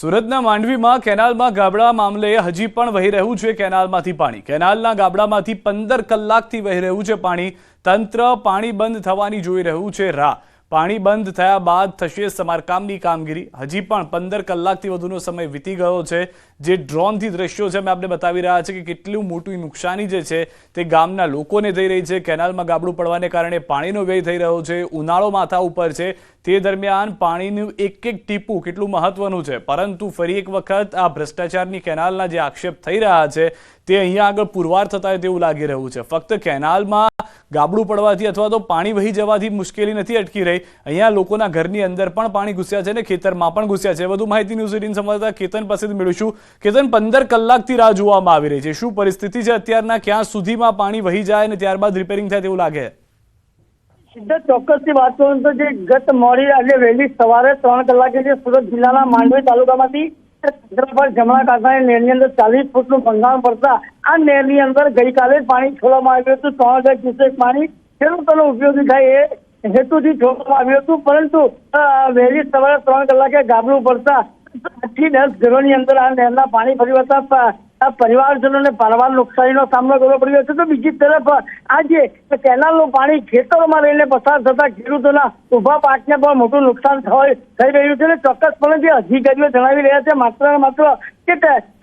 સુરતના માંડવીમાં કેનાલમાં ગાબડા મામલે હજી પણ વહી રહ્યું છે કેનાલમાંથી પાણી. કેનાલના ગાબડામાંથી પંદર કલાકથી વહી રહ્યું છે પાણી. તંત્ર પાણી બંધ થવાની જોઈ રહ્યું છે રાહ. પાણી બંધ થયા બાદ થશે સમારકામની કામગીરી. હજી પણ પંદર કલાકથી વધુનો સમય વીતી ગયો છે. જે ડ્રોનથી દ્રશ્યો છે, અમે આપને બતાવી રહ્યા છે કે કેટલું મોટું નુકસાની જે છે, તે ગામના લોકોને થઈ રહી છે. કેનાલમાં ગાબડું પડવાને કારણે પાણીનો વ્યય થઈ રહ્યો છે. ઉનાળો માથા ઉપર છે. તે દરમિયાન પાણીનું એક એક ટીપું કેટલું મહત્વનું છે? પરંતુ ફરી એક વખત આ ભ્રષ્ટાચારની કેનાલના જે આક્ષેપ થઈ રહ્યા છે, તે અહીંયા આગળ પુરવાર થતા તેવું લાગી રહ્યું છે. ફક્ત કેનાલમાં ગાબડું પડવાથી અથવા તો પાણી વહી જવાથી મુશ્કેલી નથી અટકી રહી. અહીંયા લોકોના ઘરની અંદર પણ પાણી ઘૂસ્યા છે ને ખેતરમાં પણ ઘૂસ્યા છે. વધુ માહિતી ન્યૂઝ એટીન સંવાદદાતા કેતન પાસેથી મેળવીશું. કેતન, પંદર કલાકથી રાહ જોવામાં આવી રહી છે. શું પરિસ્થિતિ છે અત્યારના? ક્યાં સુધીમાં પાણી વહી જાય અને ત્યારબાદ રિપેરિંગ થાય તેવું લાગે? ચોક્કસ ચોક્કસથી વાત કરું તો જે ગત મોડી આજે વહેલી સવારે ત્રણ કલાકે જે સુરત જિલ્લાના માંડવી તાલુકામાંથી ચંદ્રભાઈ જમણા કાંઠાની નહેરની અંદર ચાલીસ ફૂટનું ભંગાણ પડતા આ નહેરની અંદર ગઈકાલે પાણી છોડવામાં આવ્યું હતું. ત્રણ હજાર ક્યુસેક પાણી ખેડૂતોનો ઉપયોગી થાય એ હેતુથી છોડવામાં આવ્યું હતું. પરંતુ વહેલી સવારે ત્રણ કલાકે ગાબડું પડતા આઠથી દસ ઘરોની અંદર આ નહેરના પાણી ફરી વળતા પરિવારજનોને પારવાર નુકસાનીનો સામનો કરવો પડ્યો છે. તો બીજી તરફ આજે કેનાલનું પાણી ખેતરોમાં રહીને પસાર થતા ખેડૂતોના ઊભા પાકને પણ મોટું નુકસાન થઈ રહ્યું છે. અને ચોક્કસપણે જે અધિકારીઓ જણાવી રહ્યા છે, માત્ર માત્ર કે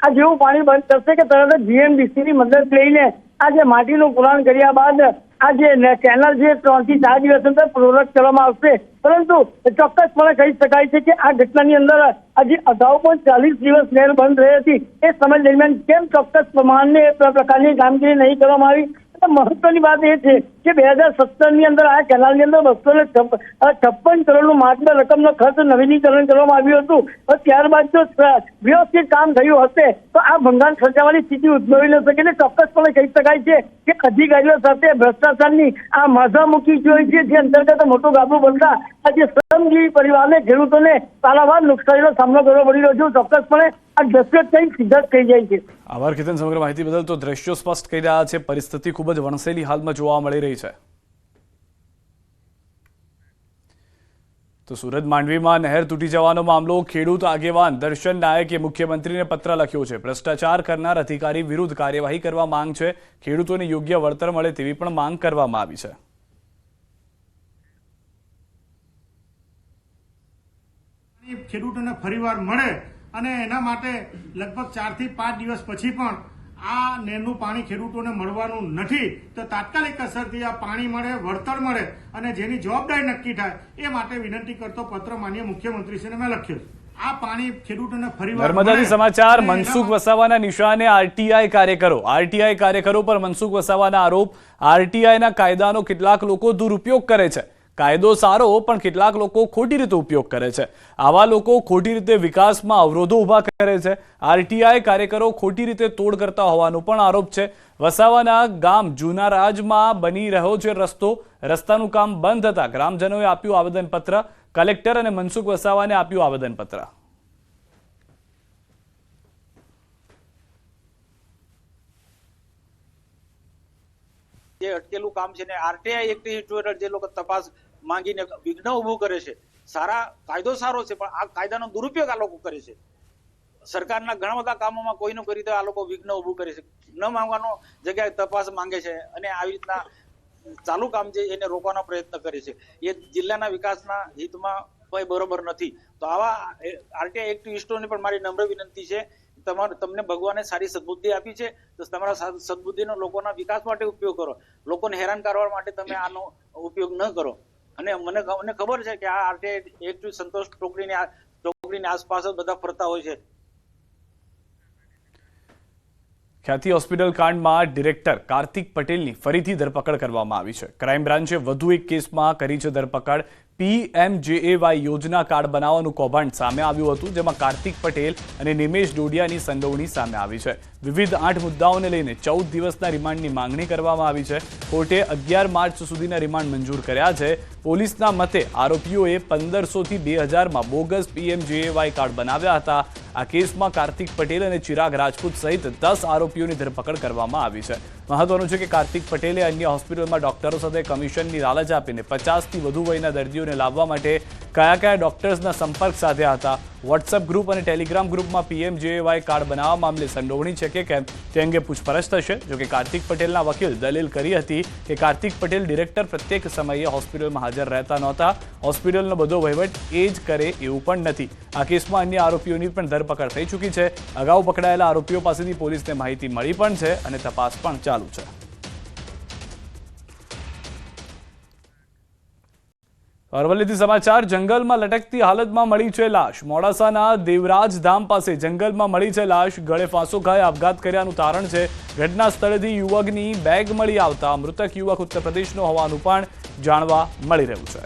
આ જેવું પાણી બંધ થશે કે તરત જ ની મદદ લઈને આજે માટીનું પુરાણ કર્યા બાદ આ જે કેનાલ જે ત્રણથી ચાર દિવસ અંદર પ્રોડક્ટ કરવામાં આવશે. પરંતુ ચોક્કસપણે કહી શકાય છે કે આ ઘટનાની અંદર આજે અગાઉ પણ ચાલીસ દિવસ નહેર બંધ રહી હતી. એ સમય દરમિયાન કેમ ચોક્કસ પ્રમાણને પ્રકારની કામગીરી નહીં કરવામાં આવી? મહત્વની વાત એ છે કે બે હજાર સત્તરની અંદર આ કેનાલની અંદર બસો ને છપ્પન કરોડનું માત્ર રકમનો ખર્ચ નવીનીકરણ કરવામાં આવ્યું હતું. ત્યારબાદ જો વ્યવસ્થિત કામ થયું હશે, તો આ ભંગાણ સર્જાવાની સ્થિતિ ઉદ્ભવી ન શકે ને ચોક્કસપણે કહી શકાય છે કે અધિકારીઓ સાથે ભ્રષ્ટાચારની આ માથામુખી જોઈ છે, જે અંતર્ગત મોટું ગાબડું બનતા આજે શ્રમજીવી પરિવારને ખેડૂતોને તાલાવાર નુકસાનીનો સામનો કરવો પડી રહ્યો છે. ચોક્કસપણે આ દ્રશ્ય કઈ સીધા થઈ જાય છે. આભાર કેતન સમગ્ર માહિતી બદલ તો દ્રશ્યો સ્પષ્ટ કહી રહ્યા છે. પરિસ્થિતિ ખૂબ જ વણસેલી હાલમાં જોવા મળી રહી છે. તો સુરત માંડવીમાં નહેર તૂટી જવાનો મામલો ખેડૂત આગેવાન દર્શન નાયકે મુખ્યમંત્રીને પત્ર લખ્યો છે. ભ્રષ્ટાચાર કરનાર અધિકારી વિરુદ્ધ કાર્યવાહી કરવા માંગ છે. ખેડૂતોને યોગ્ય વળતર મળે તેવી પણ માંગ કરવામાં આવી છે. ખેડૂતોને ફરીવાર મળે અને એના માટે લગભગ ચારથી પાંચ દિવસ પછી પણ આ નહેરનું પાણી ખેડૂતોને મળવાનું નથી. તો તાત્કાલિક અસરથી આ પાણી મળે વળતર મળે અને જેની જવાબદારી નક્કી થાય એ માટે વિનંતી કરતો પત્ર માન્ય મુખ્યમંત્રીશ્રીને મેં લખ્યો છે. આ પાણી ખેડૂતોને ફરીવાર નર્મદાથી સમાચાર મનસુખ વસાવાના નિશાને આરટીઆઈ કાર્યકરો આરટીઆઈ કાર્યકરો પર મનસુખ વસાવાના આરોપ આરટીઆઈના કાયદાનો કેટલાક લોકો દુરુપયોગ કરે છે. કાયદો સારો, પણ કેટલાક લોકો ખોટી રીતે ઉપયોગ કરે છે. આવા લોકો ખોટી રીતે વિકાસમાં અવરોધો ઊભા કરે છે. આરટીઆઈ કાર્યકરો ખોટી રીતે તોડ કરતા હોવાનો પણ આરોપ છે. વસાવાના ગામ જૂના બની રહ્યો છે રસ્તો. રસ્તાનું કામ બંધ થતા ગ્રામજનોએ આપ્યું આવેદનપત્ર. કલેક્ટર અને મનસુખ વસાવાને આપ્યું આવેદનપત્ર. જે અટકેલું કામ છે ને, આરટીઆઈ એક્ટ જે લોકો તપાસ માંગીને વિઘ્ન ઉભું કરે છે. સારા કાયદો સારો છે, પણ આ કાયદાનો દુરુપયોગ આ લોકો કરે છે. સરકારના ઘણા બધા કામોમાં કોઈનું કરી તો આ લોકો વિઘ્ન ઉભું કરે છે. ન માંગવાનો જગ્યાએ તપાસ માંગે છે અને આવી રીતના ચાલુ કામ છે એને રોકવાનો પ્રયત્ન કરે છે. એ જિલ્લાના વિકાસના હિતમાં કોઈ બરોબર નથી. તો આવા આરટીઆઈ એક્ટિવિસ્ટોને પણ મારી નમ્ર વિનંતી છે. તમારે, તમને ભગવાને સારી સદબુદ્ધિ આપી છે. તો તમારા સદ- સદબુદ્ધિનો લોકોના વિકાસ માટે ઉપયોગ કરો. લોકોને હેરાન કરવા માટે તમે આનો ઉપયોગ ન કરો. અને મને મને ખબર છે કે આ આરટીઆઈ એક્ટ સંતોષ ટોકરીની ટોકરીની આસપાસ જ બધા ફરતા હોય છે. ખ્યાતિ હોસ્પિટલ કાંડમાં ડિરેક્ટર કાર્તિક પટેલની ફરીથી ધરપકડ કરવામાં આવી છે. ક્રાઇમ બ્રાન્ચે વધુ એક કેસમાં કરી છે ધરપકડ. પીએમજેએવાય યોજના કાર્ડ બનાવવાનું કૌભાંડ સામે આવ્યું હતું, જેમાં કાર્તિક પટેલ અને નિમેશ ડોડિયાની સંડોવણી સામે આવી છે. વિવિધ આઠ મુદ્દાઓને લઈને ચૌદ દિવસના રિમાન્ડની માંગણી કરવામાં આવી છે. કોર્ટે અગિયાર માર્ચ સુધીના રિમાન્ડ મંજૂર કર્યા છે. પોલીસના મતે આરોપીઓએ પંદરસોથી બે હજારમાં બોગસ પીએમજેએવાય કાર્ડ બનાવ્યા હતા. આ કેસમાં કાર્તિક પટેલ અને ચિરાગ રાજપૂત સહિત દસ આરોપીઓની ધરપકડ કરવામાં આવી છે. મહત્વનું છે કે કાર્તિક પટેલે અન્ય હોસ્પિટલમાં ડોક્ટરો સાથે કમિશનની લાલચ આપીને પચાસથી વધુ વયના દર્દીઓને લાવવા માટે કયા કયા ડોક્ટર્સના સંપર્ક સાધ્યા હતા? વોટ્સએપ ગ્રુપ અને ટેલિગ્રામ ગ્રુપમાં પીએમજેએવાય કાર્ડ બનાવવા મામલે સંડોવણી છે કે કેમ? તે અંગે પૂછપરછ થશે. જોકે કાર્તિક પટેલના વકીલ દલીલ કરી હતી કે કાર્તિક પટેલ ડિરેક્ટર પ્રત્યેક સમયે હોસ્પિટલમાં હાજર રહેતા નહોતા. હોસ્પિટલનો બધો વહીવટ એ જ કરે એવું પણ નથી. આ કેસમાં અન્ય આરોપીઓની પણ ધરપકડ થઈ ચૂકી છે. અગાઉ પકડાયેલા આરોપીઓ પાસેથી પોલીસને માહિતી મળી પણ છે અને તપાસ પણ ચાલુ છે. અરવલ્લીથી સમાચાર, જંગલમાં લટકતી હાલતમાં મળી છે લાશ. મોડાસાના દેવરાજ ધામ પાસે જંગલમાં મળી છે લાશ. ગળે ફાંસો ખાઈ આપઘાત કર્યાનું તારણ છે. ઘટના સ્થળેથી યુવકની બેગ મળી આવતા મૃતક યુવક ઉત્તર પ્રદેશનો હોવાનું પણ જાણવા મળી રહ્યું છે.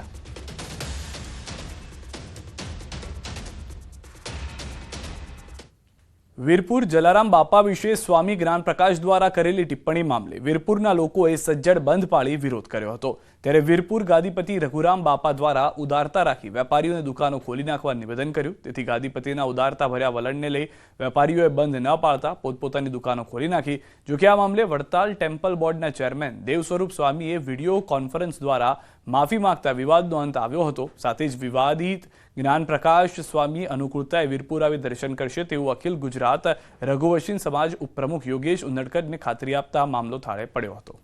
વીરપુર જલારામ બાપા વિશે સ્વામી જ્ઞાનપ્રકાશ દ્વારા કરેલી ટિપ્પણી મામલે વીરપુરના લોકોએ સજ્જડ બંધ પાળી વિરોધ કર્યો હતો. ત્યારે વીરપુર ગાદીપતિ રઘુરામ બાપા દ્વારા ઉદારતા રાખી વેપારીઓને દુકાનો ખોલી નાખવા નિવેદન કર્યું. તેથી ગાદીપતિના ઉદારતા ભર્યા વલણને લઈ વેપારીઓએ બંધ ન પાળતા પોતપોતાની દુકાનો ખોલી નાખી. જોકે આ મામલે વડતાલ ટેમ્પલ બોર્ડના ચેરમેન દેવસ્વરૂપ સ્વામીએ વીડિયો કોન્ફરન્સ દ્વારા માફી માંગતા વિવાદનો અંત આવ્યો હતો. સાથે જ વિવાદિત જ્ઞાન પ્રકાશ સ્વામી અનુકૂળતાએ વીરપુર આવી દર્શન કરશે તેવું અખિલ ગુજરાત રઘુવંશી સમાજ ઉપપ્રમુખ યોગેશ ઉનડકરને ખાતરી આપતા મામલો થાળે પડ્યો હતો.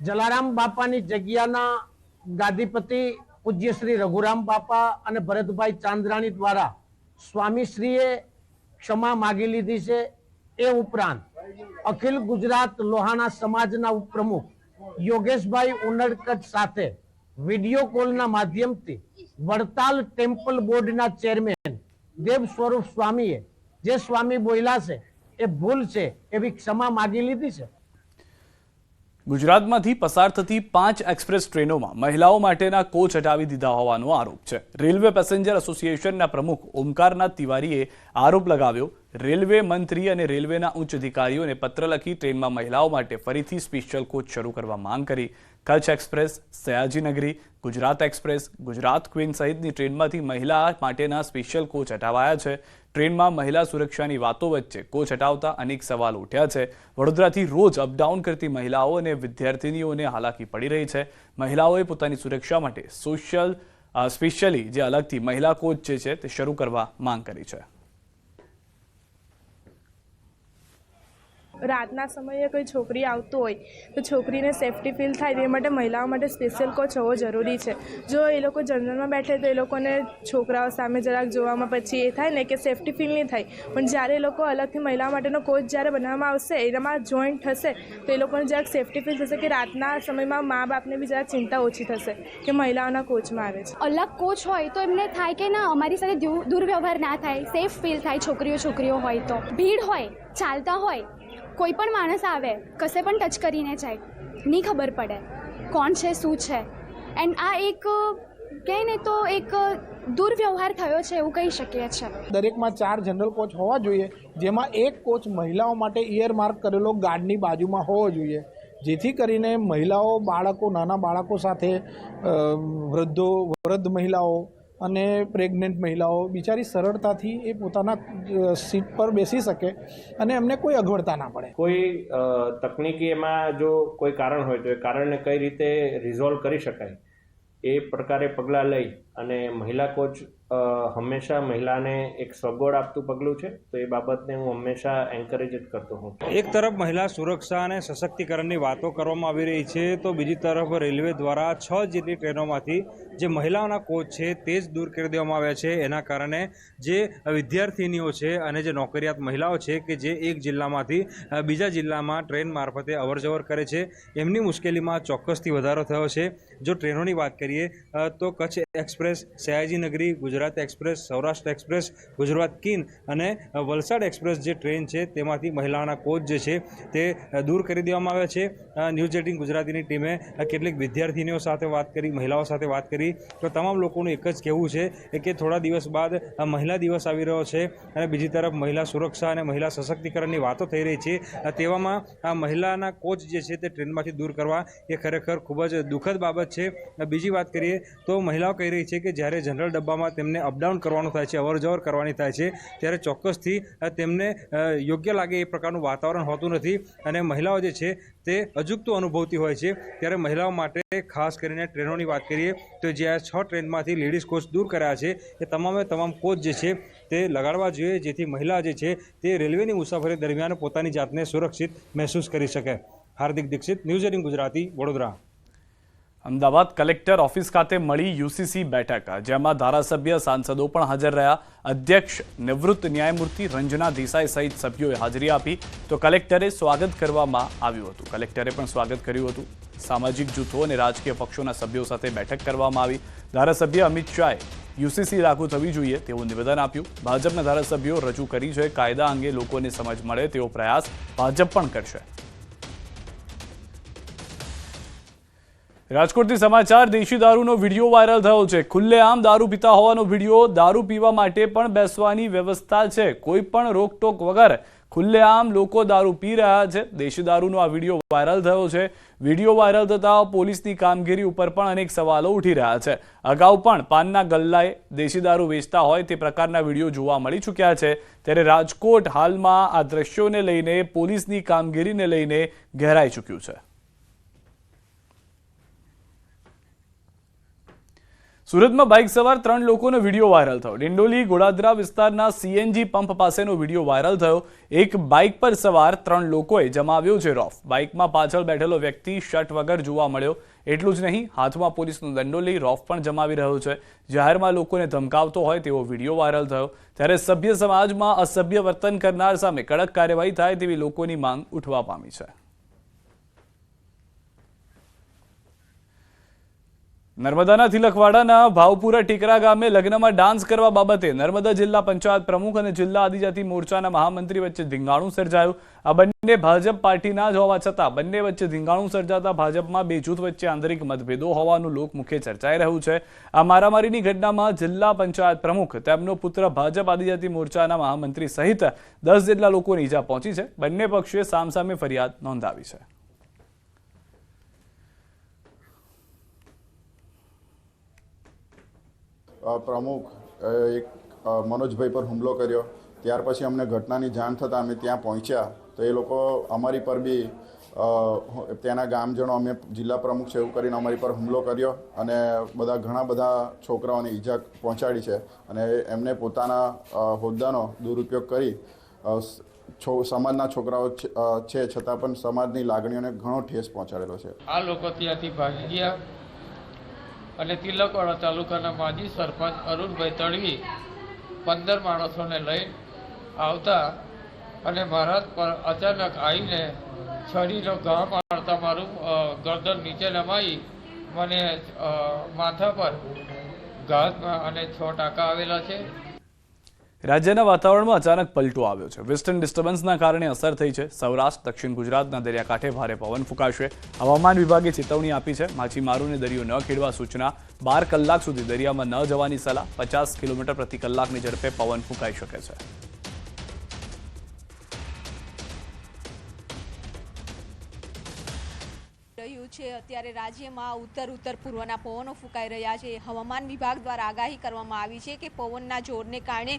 જલારામ બાપાની જગ્યાના ગાદીપતિ પૂજ્ય શ્રી રઘુરામ બાપા અને ભરતભાઈ ચાંદ્રાણી દ્વારા સ્વામીશ્રીએ ક્ષમા માગી લીધી છે એ ઉપરાંત અખિલ ગુજરાત લોહાણા સમાજના ઉપપ્રમુખ યોગેશભાઈ ઉનડકટ સાથે વીડિયો કોલના માધ્યમથી વડતાલ ટેમ્પલ બોર્ડના ચેરમેન દેવ સ્વરૂપ સ્વામીએ જે સ્વામી બોલ્યા છે, એ ભૂલ છે, એવી ક્ષમા માગી લીધી છે. ગુજરાતમાંથી પસાર થતી પાંચ એક્સપ્રેસ ટ્રેનોમાં મહિલાઓ માટેના કોચ હટાવી દીધા હોવાનો આરોપ છે. રેલવે પેસેન્જર એસોસિએશનના પ્રમુખ ઓમકારનાથ તિવારીએ આરોપ લગાવ્યો, રેલવે મંત્રી અને રેલવેના ઉચ્ચ અધિકારીઓને પત્ર લખી ટ્રેનમાં મહિલાઓ માટે ફરીથી સ્પેશિયલ કોચ શરૂ કરવા માંગ કરી. Kutch express Sayajinagari Gujarat express Gujarat queen સહિતની ટ્રેનમાંથી મહિલા માટેના સ્પેશિયલ કોચ હટાવાયા છે. ટ્રેનમાં મહિલા સુરક્ષાની વાતો વચ્ચે કોચ હટાવતા અનેક સવાલ ઉઠ્યા છે. વડોદરાથી રોજ અપડાઉન કરતી મહિલાઓ અને વિદ્યાર્થિનીઓને હાલાકી પડી રહી છે. મહિલાઓએ પોતાની સુરક્ષા માટે સોશિયલ સ્પેશિયલી જે અલગથી મહિલા કોચ જે છે તે શરૂ કરવા માંગ કરી છે. રાતના સમયે કોઈ છોકરી આવતું હોય, તો છોકરીને સેફટી ફીલ થાય તે માટે મહિલાઓ માટે સ્પેશિયલ કોચ હોવો જરૂરી છે. જો એ લોકો જનરલમાં બેઠે તો એ લોકોને છોકરાઓ સામે જરાક જોવામાં પછી એ થાય ને કે સેફટી ફીલ નહીં થાય. પણ જ્યારે એ લોકો અલગથી મહિલાઓ માટેનો કોચ જ્યારે બનાવવામાં આવશે, એનામાં જોઈન્ટ થશે, તો એ લોકોને જરાક સેફટી ફીલ થશે કે રાતના સમયમાં મા બાપને બી જરાક ચિંતા ઓછી થશે કે મહિલાઓના કોચમાં આવે છે. અલગ કોચ હોય તો એમને થાય કે ના, અમારી સાથે દુર્વ્યવહાર ના થાય સેફ ફીલ થાય છોકરીઓ છોકરીઓ હોય તો. ભીડ હોય, ચાલતા હોય કોઈ પણ માણસ આવે, કશે પણ ટચ કરીને જાય, નહીં ખબર પડે કોણ છે, શું છે. એન્ડ આ એક કહે ને તો એક દુર્વ્યવહાર થયો છે એવું કહી શકીએ છીએ દરેકમાં ચાર જનરલ કોચ હોવા જોઈએ, જેમાં એક કોચ મહિલાઓ માટે ઇયર માર્ક કરેલો ગાર્ડની બાજુમાં હોવો જોઈએ. જેથી કરીને મહિલાઓ, બાળકો, નાના બાળકો સાથે વૃદ્ધો, વૃદ્ધ મહિલાઓ અને પ્રેગ્નન્ટ મહિલાઓ બિચારી સરળતાથી એ પોતાના સીટ પર બેસી શકે અને એમને કોઈ અગવડતા ના પડે. કોઈ તકનિકી એમાં જો કોઈ કારણ હોય તો એ કારણને કઈ રીતે રિઝોલ્વ કરી શકાય એ પ્રકારે પગલાં લઈ અને મહિલા કોચ હંમેશા મહિલાને એક સગવડ આપતું પગલું છે, તો એ બાબતને હું હંમેશા એન્કરેજ જ કરતો હોઉં એક તરફ મહિલા સુરક્ષા અને સશક્તિકરણની વાતો કરવામાં આવી રહી છે, તો બીજી તરફ રેલવે દ્વારા છ જેટલી ટ્રેનોમાંથી જે મહિલાઓના કોચ છે તે જ દૂર કરી દેવામાં આવ્યા છે. એના કારણે જે વિદ્યાર્થિનીઓ છે અને જે નોકરિયાત મહિલાઓ છે કે જે એક જિલ્લામાંથી બીજા જિલ્લામાં ટ્રેન મારફતે અવરજવર કરે છે, એમની મુશ્કેલીમાં ચોક્કસથી વધારો થયો છે. જો ટ્રેનોની વાત કરીએ તો Kutch express, Sayajinagari, Gujarat express, Saurashtra express, Gujarat queen અને વલસાડ એક્સપ્રેસ જે ટ્રેન છે તેમાંથી મહિલાઓના કોચ જે છે તે દૂર કરી દેવામાં આવ્યા છે. ન્યૂઝ એટીન ગુજરાતીની ટીમે કેટલીક વિદ્યાર્થીનીઓ સાથે વાત કરી, મહિલાઓ સાથે વાત કરી. તો તમામ લોકોનું એક જ કહેવું છે કે થોડા દિવસ બાદ મહિલા દિવસ આવી રહ્યો છે અને બીજી તરફ મહિલા સુરક્ષા અને મહિલા સશક્તિકરણની વાતો થઈ રહી છે. તેવામાં આ મહિલાના કોચ જે છે તે ટ્રેનમાંથી દૂર કરવા એ ખરેખર ખૂબ જ દુઃખદ બાબત છે. બીજી વાત કરીએ તો મહિલાઓ કહી રહી છે કે જ્યારે જનરલ ડબ્બામાં તેમને અપડાઉન કરવાનું થાય છે અવર જવર કરવાની થાય છે, ત્યારે ચોક્કસથી તેમને યોગ્ય લાગે એ પ્રકારનું વાતાવરણ હોતું નથી. અને મહિલાઓ જે છે તે અજુગતું અનુભવતી હોય છે. ત્યારે મહિલાઓ માટે ખાસ કરીને ટ્રેનોની વાત કરીએ તો જે આ છ ટ્રેનમાંથી લેડીઝ કોચ દૂર કર્યા છે, એ તમામે તમામ કોચ જે છે તે લગાડવા જોઈએ, જેથી મહિલા જે છે તે રેલવેની મુસાફરી દરમિયાન પોતાની જાતને સુરક્ષિત મહેસૂસ કરી શકે. Hardik Dixit, news eighteen Gujarati, Vadodara. Ahmedabad collector office ખાતે મળી યુસીસી બેઠક, જેમાં ધારાસભ્ય સાંસદો પણ હાજર રહ્યા. અધ્યક્ષ નિવૃત્ત ન્યાયમૂર્તિ રંજના દેસાઈ સહિત સભ્યોએ હાજરી આપી. તો કલેક્ટરે સ્વાગત કરવામાં આવ્યું હતું. કલેક્ટરે પણ સ્વાગત કર્યું હતું. સામાજિક જૂથો અને રાજકીય પક્ષોના સભ્યો સાથે બેઠક કરવામાં આવી. ધારાસભ્ય અમિત શાહે યુસીસી લાગુ થવી જોઈએ તેવું નિવેદન આપ્યું. ભાજપના ધારાસભ્યો રજૂ કરી છે. કાયદા અંગે લોકોને સમજ મળે તેવો પ્રયાસ ભાજપ પણ કરશે. રાજકોટથી સમાચાર, દેશી દારૂનો વીડિયો વાયરલ થયો છે. ખુલ્લેઆમ દારૂ પીતા હોવાનો વીડિયો, દારૂ પીવા માટે પણ બેસવાની વ્યવસ્થા છે. કોઈ પણ રોકટોક વગર ખુલ્લેઆમ લોકો દારૂ પી રહ્યા છે. દેશી દારૂનો આ વીડિયો વાયરલ થયો છે. વીડિયો વાયરલ થતા પોલીસની કામગીરી ઉપર પણ અનેક સવાલો ઉઠી રહ્યા છે. અગાઉ પણ પાનના ગલ્લાએ દેશી દારૂ વેચતા હોય તે પ્રકારના વીડિયો જોવા મળી ચૂક્યા છે. ત્યારે રાજકોટ હાલમાં આ દ્રશ્યોને લઈને, પોલીસની કામગીરીને લઈને ઘેરાઈ ચૂક્યું છે. સુરતમાં બાઇક સવાર ત્રણ લોકોનો વીડિયો વાયરલ થયો. ડિંડોલી, ગોડાદરા વિસ્તારના સીએનજી પંપ પાસેનો વીડિયો વાયરલ થયો. એક બાઇક પર સવાર ત્રણ લોકોએ જમાવ્યો છે રોફ બાઇકમાં પાછળ બેઠેલો વ્યક્તિ શર્ટ વગર જોવા મળ્યો. એટલું જ નહીં, હાથમાં પોલીસનો દંડો લઈ રોફ પણ જમાવી રહ્યો છે. જાહેરમાં લોકોને ધમકાવતો હોય તેવો વીડિયો વાયરલ થયો. ત્યારે સભ્ય સમાજમાં અસભ્ય વર્તન કરનાર સામે કડક કાર્યવાહી થાય તેવી લોકોની માંગ ઉઠવા પામી છે. નર્મદાના તિલકવાડાના ભાવપુરા ટીકરા ગામે લગ્નમાં ડાન્સ કરવા બાબતે નર્મદા જિલ્લા પંચાયત પ્રમુખ અને જિલ્લા આદિજાતિ મોરચાના મહામંત્રી વચ્ચે ધીંગાણું સર્જાયું. આ બંને ભાજપ પાર્ટીના જ હોવા છતાં બંને વચ્ચે ધીંગાણું સર્જાતા ભાજપમાં બે જૂથ વચ્ચે આંતરિક મતભેદો હોવાનું લોકમુખે ચર્ચાઈ રહ્યું છે. આ મારામારીની ઘટનામાં જિલ્લા પંચાયત પ્રમુખ, તેમનો પુત્ર ભાજપ આદિજાતિ મોરચાના મહામંત્રી સહિત દસ જેટલા લોકોને ઈજા પહોંચી છે. બંને પક્ષોએ સામસામે ફરિયાદ નોંધાવી છે. પ્રમુખ એક મનોજભાઈ પર હુમલો કર્યો. ત્યાર પછી અમને ઘટનાની જાણ થતાં અમે ત્યાં પહોંચ્યા. તો એ લોકો અમારી પર બી ત્યાંના ગામજનો અમે જિલ્લા પ્રમુખ છે એવું કરીને અમારી પર હુમલો કર્યો અને બધા ઘણા બધા છોકરાઓને ઈજા પહોંચાડી છે. અને એમને પોતાના હોદ્દાનો દુરુપયોગ કરી છો, સમાજના છોકરાઓ છે છતાં પણ સમાજની લાગણીઓને ઘણો ઠેસ પહોંચાડેલો છે. આ લોકો ત્યાંથી ભાગી ગયા. અને તિલકવાડા તાલુકાના માજી સરપંચ અરુણભાઈ તળવી પંદર માણસોને લઈ આવતા અને મારા પર અચાનક આવીને છડીનો ઘા મારતા મારું ગરદન નીચે નમાઈ, મને માથા પર ઘા અને છ ટાંકા આવેલા છે. રાજ્યના વાતાવરણમાં અચાનક પલટો આવ્યો છે. વેસ્ટર્ન ડિસ્ટર્બન્સના કારણે અસર થઈ છે. સૌરાષ્ટ્ર, દક્ષિણ ગુજરાતના દરિયાકાંઠે ભારે પવન ફૂંકાશે. હવામાન વિભાગે ચેતવણી આપી છે. માછીમારોને દરિયો ન ખેડવા સૂચના. બાર કલાક સુધી દરિયામાં ન જવાની સલાહ. પચાસ કિલોમીટર પ્રતિ કલાકની ઝડપે પવન ફૂંકાઈ શકે છે. રહ્યું છે. અત્યારે રાજ્યમાં ઉત્તર ઉત્તર પૂર્વના પવનો ફૂંકાઈ રહ્યા છે. હવામાન વિભાગ દ્વારા આગાહી કરવામાં આવી છે કે પવનના જોરને કારણે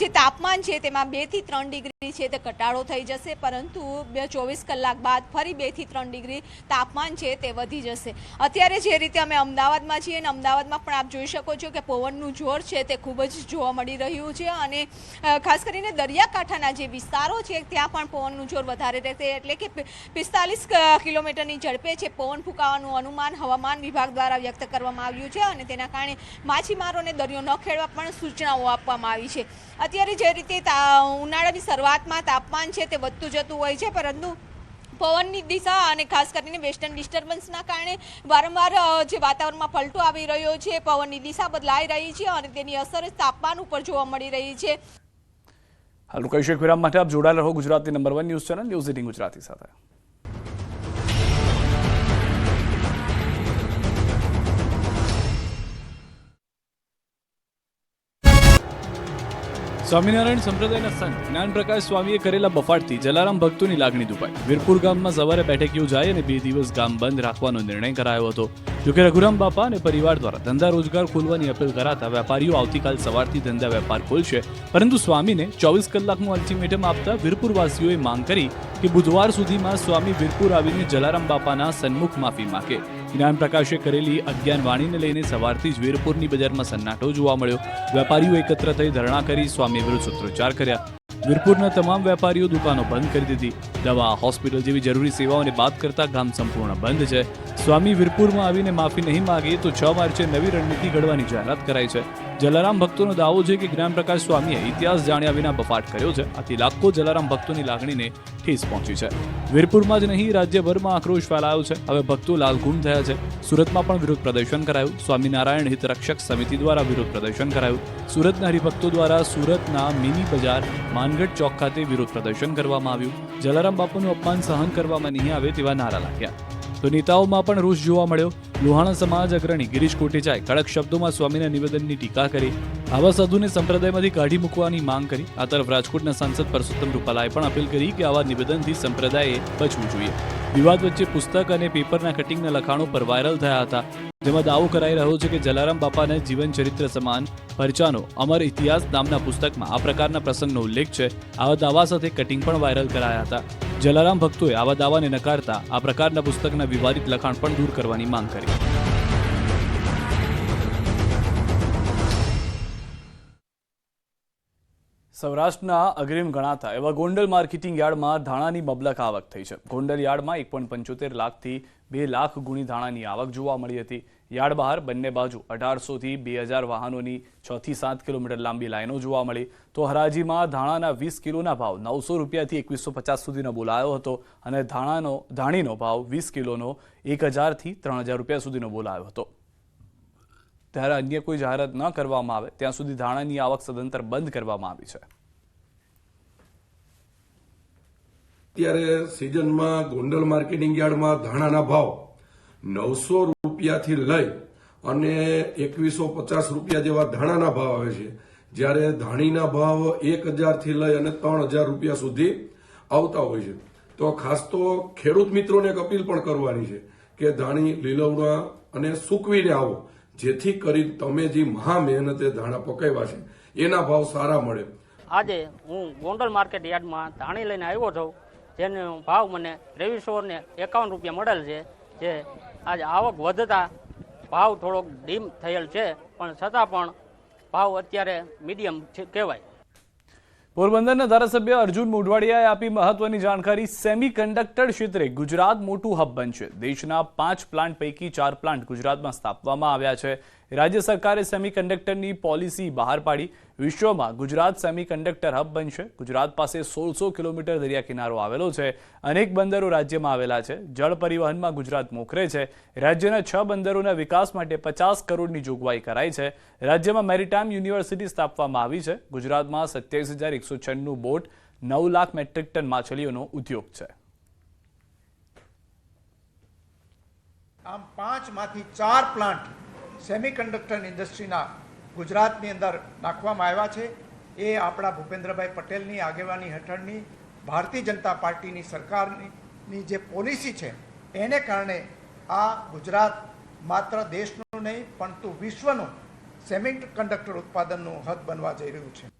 જે તાપમાન છે તેમાં બેથી ત્રણ ડિગ્રી છે તે ઘટાડો થઈ જશે, પરંતુ બે ચોવીસ કલાક બાદ ફરી બેથી ત્રણ ડિગ્રી તાપમાન છે તે વધી જશે. અત્યારે જે રીતે અમે અમદાવાદમાં છીએ અને અમદાવાદમાં પણ આપ જોઈ શકો છો કે પવનનું જોર છે તે ખૂબ જ જોવા મળી રહ્યું છે અને ખાસ કરીને દરિયાકાંઠાના જે વિસ્તારો છે ત્યાં પણ પવનનું જોર વધારે રહેશે એટલે કે પિસ્તાલીસ કિલોમીટરની ઝડપે છે પવન ફૂંકાવાનું અનુમાન હવામાન વિભાગ દ્વારા વ્યક્ત કરવામાં આવ્યું છે અને તેના કારણે માછીમારોને દરિયો ન ખેડવા પણ સૂચનાઓ આપવામાં આવી છે. અત્યારે જે રીતે ઉનાળાની ઉનાળાની શરૂઆતમાં તાપમાન છે તે વધતું જતું હોય છે, પરંતુ પવનની દિશા અને ખાસ કરીને વેસ્ટર્ન ડિસ્ટર્બન્સના કારણે વારંવાર જે વાતાવરણમાં પલટો આવી રહ્યો છે, પવનની દિશા બદલાઈ રહી છે અને તેની અસર તાપમાન ઉપર જોવા મળી રહી છે. હાલ કહીશ વિરામ માટે આપ જોડાયેલા રહો Gujarati number one news channel news eighteen Gujarati સાથે. સ્વામિનારાયણ સંપ્રદાયના સંત જ્ઞાનપ્રકાશ સ્વામીએ કરેલા બફાટથી જલારામ ભક્તોની લાગણી દુભાઈ વીરપુર ગામમાં સવારે બેઠક યોજાઈ અને બે દિવસ ગામ બંધ રાખવાનો નિર્ણય કરાયો હતો. જોકે રઘુરામ બાપા અને પરિવાર દ્વારા ધંધા રોજગાર ખોલવાની અપીલ કરાતા વેપારીઓ આવતીકાલ સવારથી ધંધા વેપાર ખોલશે. પરંતુ સ્વામીને ચોવીસ કલાકનું અલ્ટિમેટમ આપતા વીરપુરવાસીઓએ માંગ કરી કે બુધવાર સુધીમાં સ્વામી વીરપુર આવીને જલારામ બાપાના સન્મુખ માફી માગે. જ્ઞાન પ્રકાશે કરેલી અજ્ઞાન વાણીને લઈને સવારથી જ વીરપુરની બજારમાં સન્નાટો જોવા મળ્યો. વેપારીઓ એકત્ર થઈ ધરણા કરી સ્વામી વિરુદ્ધ સૂત્રોચ્ચાર કર્યા. વીરપુરના તમામ વેપારીઓ દુકાનો બંધ કરી દીધી. દવા, હોસ્પિટલ જેવી જરૂરી સેવાઓને બાદ કરતા ગામ સંપૂર્ણ બંધ છે. સ્વામી વીરપુરમાં આવીને માફી નહીં માગે તો છ માર્ચે નવી રણનીતિ ઘડવાની જાહેરાત કરાઈ છે. જલારામ ભક્તોનો દાવો છે કે જ્ઞાનપ્રકાશ સ્વામીએ ઇતિહાસ જાણ્યા વિના બફાટ કર્યો છે. આથી લાખો જલારામ ભક્તોની લાગણીને ઠેસ પહોંચી છે. વીરપુરમાં જ નહીં, રાજ્યભરમાં આક્રોશ ફેલાયો છે. હવે ભક્તો લાલઘૂમ થયા છે. સુરતમાં પણ વિરોધ પ્રદર્શન કરાયું. સ્વામિનારાયણ હિત રક્ષક સમિતિ દ્વારા વિરોધ પ્રદર્શન કરાયું. સુરતના હરિભક્તો દ્વારા સુરતના મિની બજાર, માનગઢ ચોક ખાતે વિરોધ પ્રદર્શન કરવામાં આવ્યું. જલારામ બાપુનું અપમાન સહન કરવામાં નહીં આવે તેવા નારા લાગ્યા. તો નેતાઓમાં પણ રોષ જોવા મળ્યો. લોહાણા સમાજ અગ્રણી ગિરીશ કોટેચાએ કડક શબ્દોમાં સ્વામીના નિવેદનની ટીકા કરી. આવા સાધુને સંપ્રદાયમાંથી કાઢી મૂકવાની માંગ કરી. આ તરફ રાજકોટના સાંસદ પરસોત્તમ રૂપાલાએ પણ અપીલ કરી કે આવા નિવેદનથી સંપ્રદાયે બચવું જોઈએ. વિવાદ વચ્ચે પુસ્તક અને પેપરના કટિંગના લખાણો પર વાયરલ થયા હતા. જેમાં દાવો કરાઈ રહ્યો છે કે જલારામ બાપાને જીવન ચરિત્ર સમાન પરચાનો અમર ઇતિહાસ નામના પુસ્તકમાં આ પ્રકારના પ્રસંગનો ઉલ્લેખ છે. આવા દાવા સાથે કટિંગ પણ વાયરલ કરાયા હતા. જલારામ ભક્તોએ આવા દાવાને નકારતા આ પ્રકારના પુસ્તકના વિવાદિત લખાણ પણ દૂર કરવાની માંગ કરી. સૌરાષ્ટ્રના અગ્રીમ ગણાતા એવા ગોંડલ માર્કેટિંગ યાર્ડમાં ધાણાની મબલક આવક થઈ છે. ગોંડલ યાર્ડમાં એક પોઈન્ટ પંચોતેર લાખથી બે લાખ ગુણી ધાણાની આવક જોવા મળી હતી. યાર્ડ બહાર બંને બાજુ અઢારસોથી બે હજાર વાહનોની છ થી સાત કિલોમીટર લાંબી લાઈનો જોવા મળી. તો હરાજીમાં ધાણાના વીસ કિલોના ભાવ નવસો રૂપિયાથી એકવીસો પચાસ સુધીનો બોલાયો હતો અને ધાણાનો, ધાણીનો ભાવ વીસ કિલોનો એક હજારથી ત્રણ હજાર રૂપિયા સુધીનો બોલાયો હતો. ત્યારે અન્ય કોઈ જાહેરાત ન કરવામાં આવે, ત્યાં સુધી ધાણાની આવક સદંતર બંધ કરવામાં આવી છે. અત્યારે સિઝનમાં ગોંડલ માર્કેટિંગ યાર્ડમાં ધાણાના ભાવ નવસો રૂપિયાથી લઈ અને એકવીસો પચાસ રૂપિયા જેવા ધાણાના ભાવ આવે છે. જ્યારે ધાણીના ભાવ એક હજારથી લઈ અને ત્રણ હજાર રૂપિયા સુધી આવતા હોય છે. તો ખાસ તો ખેડૂત મિત્રોને એક અપીલ પણ કરવાની છે કે ધાણી લીલવણા અને સૂકવીને આવો. જેથી કરી તમે જે મહા મહેનતે ધાણા પકાવ્યા છે, એના ભાવ સારા મળે. આજે હું ગોંડલ માર્કેટ યાર્ડમાં ધાણી લઈને આવ્યો છું. જેનો ભાવ મને ત્રેવીસો ને એકાવન રૂપિયા મળેલ છે, જે આજે આવક વધતા ભાવ થોડોક ડીમ થયેલ છે, પણ છતાં પણ ભાવ અત્યારે મીડિયમ કહેવાય. પોરબંદરના ધારાસભ્ય અર્જુન મોઢવાડિયાએ આપી મહત્વની જાણકારી સેમી કંડક્ટર ક્ષેત્રે ગુજરાત મોટું હબ બનશે. દેશના પાંચ પ્લાન્ટ પૈકી ચાર પ્લાન્ટ ગુજરાતમાં સ્થાપવામાં આવ્યા છે. રાજ્ય સરકારે સેમિકન્ડક્ટરની પોલિસી બહાર પાડી. વિશ્વમાં ગુજરાત સેમિકન્ડક્ટર હબ બનશે. ગુજરાત પાસે સોળસો કિલોમીટર દરિયા કિનારો આવેલો છે. અનેક બંદરો રાજ્યમાં આવેલા છે. જળ પરિવહનમાં ગુજરાત મોખરે છે. રાજ્યના છ બંદરોના વિકાસ માટે પચાસ કરોડની જોગવાઈ કરાઈ છે. રાજ્યમાં મેરીટાઈમ યુનિવર્સિટી સ્થાપવામાં આવી છે. ગુજરાતમાં સત્યાવીસ હજાર એકસો છન્નું બોટ, નવ લાખ મેટ્રિક ટન માછલીઓનો ઉદ્યોગ છે. આમ પાંચમાંથી ચાર પ્લાન્ટ સેમિકન્ડક્ટર ઇન્ડસ્ટ્રીના ગુજરાતની અંદર નાખવામાં આવ્યા છે. એ આપણા ભૂપેન્દ્રભાઈ પટેલની આગેવાની હેઠળની ભારતીય જનતા પાર્ટીની સરકારની જે પોલિસી છે, એને કારણે આ ગુજરાત માત્ર દેશનું નહીં, પરંતુ વિશ્વનું સેમિકન્ડક્ટર ઉત્પાદનનું હદ બનવા જઈ રહ્યું છે.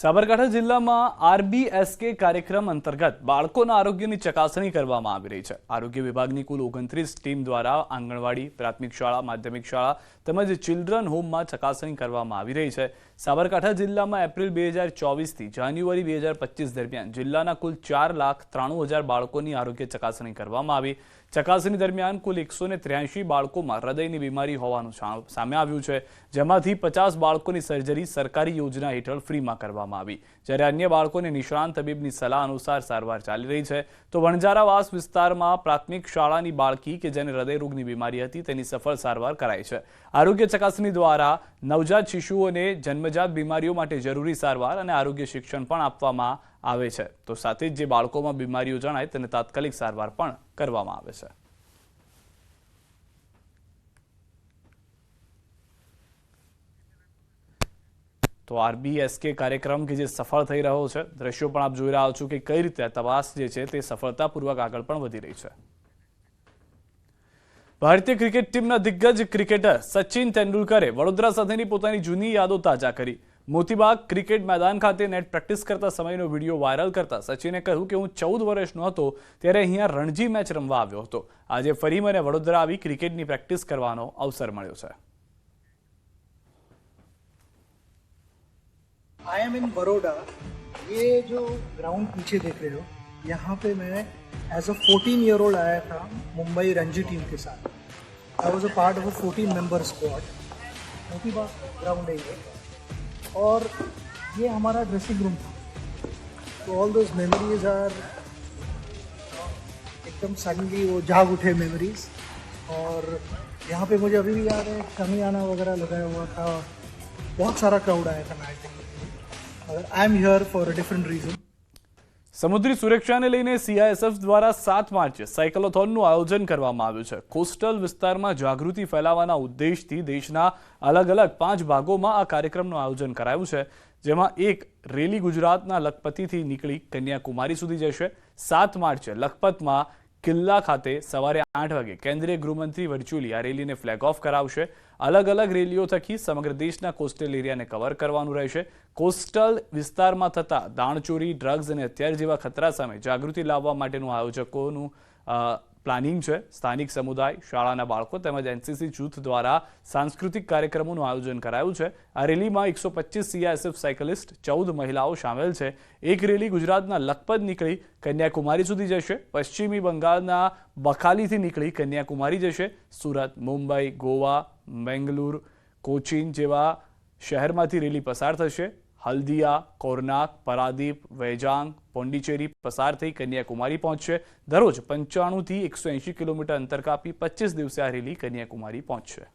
સાબરકાંઠા જિલ્લામાં આરબીએસકે કાર્યક્રમ અંતર્ગત બાળકોના આરોગ્યની ચકાસણી કરવામાં આવી રહી છે. આરોગ્ય વિભાગની કુલ ઓગણત્રીસ ટીમ દ્વારા આંગણવાડી, પ્રાથમિક શાળા, માધ્યમિક શાળા તેમજ ચિલ્ડ્રન હોમમાં ચકાસણી કરવામાં આવી રહી છે. સાબરકાંઠા જિલ્લામાં એપ્રિલ બે હજાર ચોવીસથી જાન્યુઆરી બે હજાર પચીસ દરમિયાન જિલ્લાના કુલ ચાર લાખ ત્રાણું હજાર બાળકોની આરોગ્ય ચકાસણી કરવામાં આવી. ચકાસણી દરમિયાન કુલ એકસો બાળકોમાં હૃદયની બીમારી હોવાનું સામે આવ્યું છે. જેમાંથી પચાસ બાળકોની સર્જરી સરકારી યોજના હેઠળ ફ્રીમાં કરવામાં આવી. જ્યારે અન્ય બાળકોને નિષ્ણાંત તબીબની સલાહ અનુસાર સારવાર ચાલી રહી છે. તો વણઝારાવાસ વિસ્તારમાં પ્રાથમિક શાળાની બાળકી કે જેને હૃદયરોગની બીમારી હતી તેની સફળ સારવાર કરાઈ છે. આરોગ્ય ચકાસણી દ્વારા નવજાત શિશુઓને જન્મજાત બીમારીઓ માટે જરૂરી સારવાર અને આરોગ્ય શિક્ષણ પણ આપવામાં આવે છે. તો સાથે જ જે બાળકોમાં બીમારીઓ જણાય તેને તાત્કાલિક સારવાર પણ કરવામાં આવે છે. તો આરબીએસકે કાર્યક્રમ કે જે સફળ થઈ રહ્યો છે, દ્રશ્યો પણ આપ જોઈ રહ્યા છો કે કઈ રીતે તપાસ જે છે તે સફળતાપૂર્વક આગળ પણ વધી રહી છે. ભારતીય ક્રિકેટ ટીમના દિગ્ગજ ક્રિકેટર સચિન તેંડુલકરે વડોદરા સાથેની પોતાની જૂની યાદો તાજા કરી. મોતીબાગ ક્રિકેટ મેદાન ખાતે નેટ પ્રેક્ટિસ કરતા સમયનો વિડીયો વાયરલ કરતા સચિને કહ્યું કે હું ચૌદ વર્ષનો હતો ત્યારે અહીંયા રણજી મેચ રમવા આવ્યો હતો આજે ફરી મને વડોદરા આવી ક્રિકેટની પ્રેક્ટિસ કરવાનો અવસર મળ્યો છે आई एम इन बड़ोडा ये जो ग्राउंड पीछे देख रहे हो यहाँ पे मैं एज अ 14 ईयर ओल्ड आया था मुंबई रणजी टीम के साथ I was a part of a 14 member squad Moti Bagh ground है ये और ये हमारा ड्रेसिंग रूम था। तो ऑल दोज मेमोरीज आर एकदम सडनली वो जाग उठे मेमोरीज और यहाँ पे मुझे अभी भी याद है कमी आना वगैरह लगाया हुआ था। बहुत सारा क्राउड आया था मैच देखने के लिए I am here for a different reason સમુદ્રી સુરક્ષાને લઈને સીઆઈએસએફ દ્વારા સાત માર્ચે સાયકલોથોનનું આયોજન કરવામાં આવ્યું છે. કોસ્ટલ વિસ્તારમાં જાગૃતિ ફેલાવવાના ઉદ્દેશથી દેશના અલગ અલગ પાંચ ભાગોમાં આ કાર્યક્રમનું આયોજન કરાયું છે, જેમાં એક રેલી ગુજરાતના લખપતિથી નીકળી કન્યાકુમારી સુધી જશે. સાત માર્ચે લખપતમાં કિલ્લા ખાતે સવારે આઠ વાગે કેન્દ્રીય ગૃહમંત્રી વર્ચ્યુઅલી આ રેલીને ફ્લેગ ઓફ કરાવશે. અલગ અલગ રેલીઓ થકી સમગ્ર દેશના કોસ્ટલ એરિયાને કવર કરવાનું રહેશે. કોસ્ટલ વિસ્તારમાં થતા દાણચોરી ડ્રગ્સ અને હથિયાર જેવા ખતરા સામે જાગૃતિ લાવવા માટેનું આયોજકોનું પ્લાનિંગ છે. સ્થાનિક સમુદાય, શાળાના બાળકો તેમજ એનસીસી જૂથ દ્વારા સાંસ્કૃતિક કાર્યક્રમોનું આયોજન કરાયું છે. આ રેલીમાં એકસો પચીસ સીઆઈએસએફ સાયકલિસ્ટ, ચૌદ મહિલાઓ સામેલ છે. એક રેલી ગુજરાતના લખપત નીકળી, કન્યાકુમારી સુધી જશે. પશ્ચિમી બંગાળના બખાલીથી નીકળી, કન્યાકુમારી જશે. સુરત, મુંબઈ, ગોવા, બેંગલુરુ, કોચીન જેવા શહેરમાંથી રેલી પસાર થશે. હલ્દિયા કોરનાક પરાદીપ વૈજાંગ પોંડિચેરી પસાર થઈ કન્યાકુમારી પહોંચશે દરરોજ પંચાણુંથી એકસો એંશી કિલોમીટર અંતર કાપી પચીસ દિવસે આ રેલી કન્યાકુમારી પહોંચશે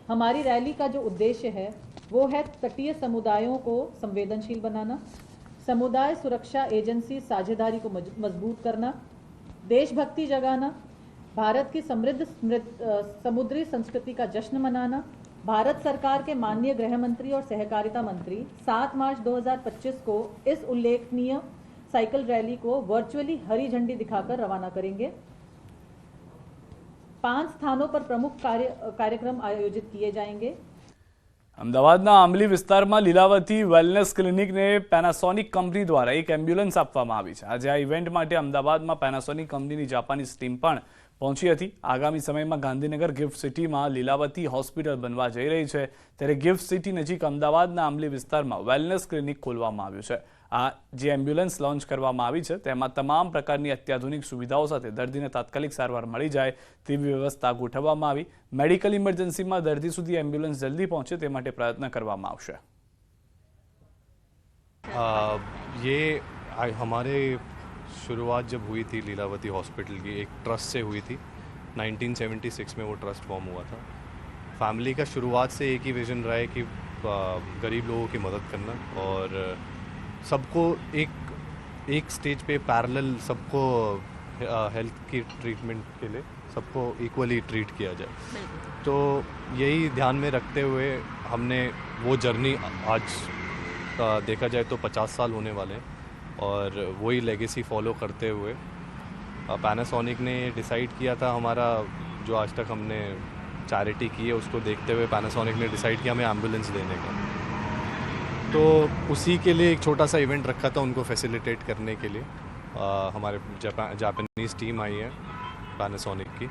हमारी रैली का जो उद्देश्य है वो है तटीय समुदायों को संवेदनशील बनाना समुदाय सुरक्षा एजेंसी साझेदारी को मज- मजबूत करना देशभक्ति जगाना भारत की समृद्ध समृद्ध अ, समुद्री संस्कृति का जश्न मनाना भारत सरकार के माननीय गृह मंत्री और सहकारिता मंत्री 7 मार्च 2025 को इस उल्लेखनीय साइकिल रैली को वर्चुअली हरी झंडी दिखाकर रवाना करेंगे पांच स्थानों पर प्रमुख कार्य कार्यक्रम आयोजित किए जाएंगे અમદાવાદના આંબલી વિસ્તારમાં લીલાવતી વેલનેસ ક્લિનિકને પેનાસોનિક કંપની દ્વારા એક એમ્બ્યુલન્સ આપવામાં આવી છે આજે આ ઇવેન્ટ માટે અમદાવાદમાં પેનાસોનિક કંપનીની જાપાનીઝ ટીમ પણ પહોંચી હતી આગામી સમયમાં ગાંધીનગર ગિફ્ટ સિટીમાં લીલાવતી હોસ્પિટલ બનવા જઈ રહી છે ત્યારે ગિફ્ટ સિટી નજીક અમદાવાદના આંબલી વિસ્તારમાં વેલનેસ ક્લિનિક ખોલવામાં આવ્યું છે આ જે એમ્બ્યુલન્સ લોન્ચ કરવામાં આવી છે તેમાં તમામ પ્રકારની અત્યાધુનિક સુવિધાઓ સાથે દર્દીને તાત્કાલિક સારવાર મળી જાય તેવી વ્યવસ્થા ગોઠવવામાં આવી મેડિકલ ઇમરજન્સીમાં દર્દી સુધી એમ્બ્યુલન્સ જલ્દી પહોંચે તે માટે પ્રયત્ન કરવામાં આવશે आ, ये आ- हमारे शुरुआत जब हुई थी लीलावती हॉस्पिटल की एक ट्रस्ट से हुई थी। 1976 में वो ट्रस्ट फॉर्म हुआ था। फैमिली का शुरुआत से एक ही विज़न रहा है कि गरीब लोगों की मदद करना और सबको एक एक स्टेज पे पैरेलल सबको हेल्थ की ट्रीटमेंट के लिए सबको इक्वली ट्रीट किया जाए। तो यही ध्यान में रखते हुए हमने वो जर्नी आज देखा जाए तो 50 साल होने वाले हैं। और वही लेगेसी फॉलो करते हुए पैनासोनिक ने डिसाइड किया था हमारा जो आज तक हमने चैरिटी की है उसको देखते हुए पैनासोनिक ने डिसाइड किया हमें एंबुलेंस देने का। तो उसी के लिए एक छोटा सा इवेंट रखा था उनको फैसिलिटेट करने के लिए। आ, हमारे जापानीज़ टीम आई है पैनासोनिक की।